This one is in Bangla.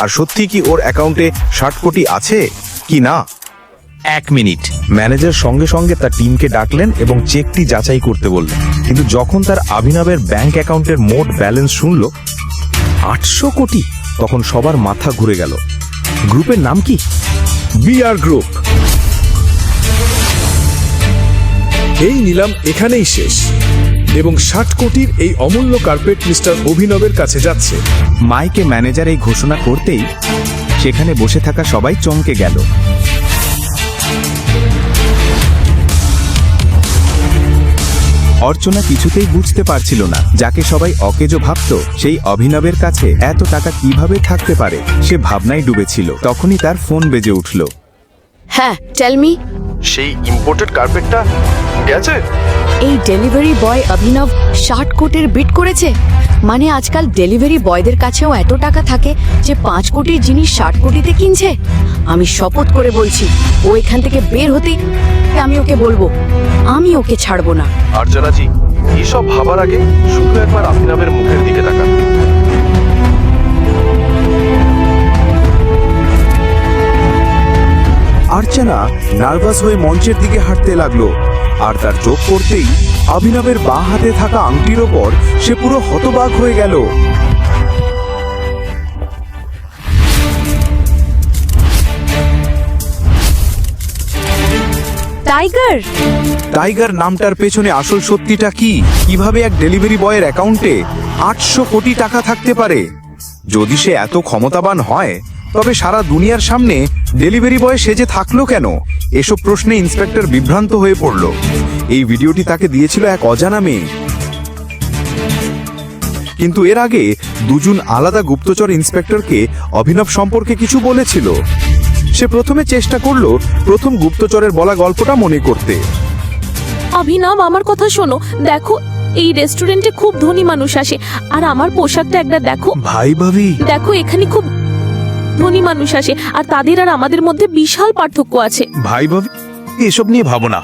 আর সত্যি কি ওর অ্যাকাউন্টে ষাট কোটি আছে? কি না? এক মিনিট। ম্যানেজার সঙ্গে সঙ্গে তার টিমকে ডাকলেন এবং চেকটি যাচাই করতে বললেন। কিন্তু যখন তার অভিনবের ব্যাংক অ্যাকাউন্টের মোট ব্যালেন্স শুনল আটশো কোটি! তখন সবার মাথা ঘুরে গেল। গ্রুপের নাম কি? BR group. এই নিলাম এখানেই শেষ। এবং ষাট কোটির এই অমূল্য কার্পেট মিস্টার অভিনবের কাছে যাচ্ছে। মাইকে ম্যানেজার এই ঘোষণা করতেই সেখানে বসে থাকা সবাই চমকে গেল। অর্চনা কিছুতেই বুঝতে পারছিল না যাকে সবাই অকেজো ভাবত সেই অভিনবের কাছে এত টাকা কীভাবে থাকতে পারে সে ভাবনায় ডুবেছিল। তখনই তার ফোন বেজে উঠল। হ্যাঁ টেল মি সেই ইম্পোর্টেড কার্পেটটা গেছে এই ডেলিভারি বয় অভিনব ষাট কোটির বিট করেছে? মানে আজকাল ডেলিভারি বয়দের কাছেও এত টাকা থাকে যে পাঁচ কোটির জিনিস ষাট কোটিতে কিনছে? আমি শপথ করে বলছি ও এখান থেকে বের হতেই আমি ওকে বলব আমি ওকে ছাড়বো না। অর্চনাজি এইসব ভাবার আগে শুধু একবার অভিনবের মুখের দিকে তাকান। আর্চনা নার্ভাস হয়ে মঞ্চের দিকে হাঁটতে লাগল। আর তার চোখ পড়তেই অভিনবের বাঁ হাতে থাকা আংটির ওপর সে পুরো হতবাক হয়ে গেল। টাইগার! টাইগার নামটার পেছনে আসল সত্যিটা কি? কীভাবে এক ডেলিভারি বয়ের অ্যাকাউন্টে আটশো কোটি টাকা থাকতে পারে? যদি সে এত ক্ষমতাবান হয় তবে সারা দুনিয়ার সামনে ডেলিভারি বয় সেজে থাকল কেন? এসব প্রশ্নে ইন্সপেক্টর বিভ্রান্ত হয়ে পড়ল। এই ভিডিওটি তাকে দিয়েছিল এক অজানা মেয়ে। কিন্তু এর আগে দুজন আলাদা গুপ্তচর ইন্সপেক্টরকে অভিনব সম্পর্কে কিছু বলেছিল। সে প্রথমে চেষ্টা করল প্রথম গুপ্তচরের বলা গল্পটা মনে করতে। অভিনব আমার কথা শোনো। দেখো এই রেস্টুরেন্টে খুব ধনী মানুষ আসে। আর আমার পোশাকটা একটা দেখো। ভাই ভাবি। দেখো এখানে খুব ধনী মানুষ আসে, আর তাদের আর আমাদের মধ্যে বিশাল পার্থক্য আছে। ভাই ভাবি এসব নিয়ে ভাবো না।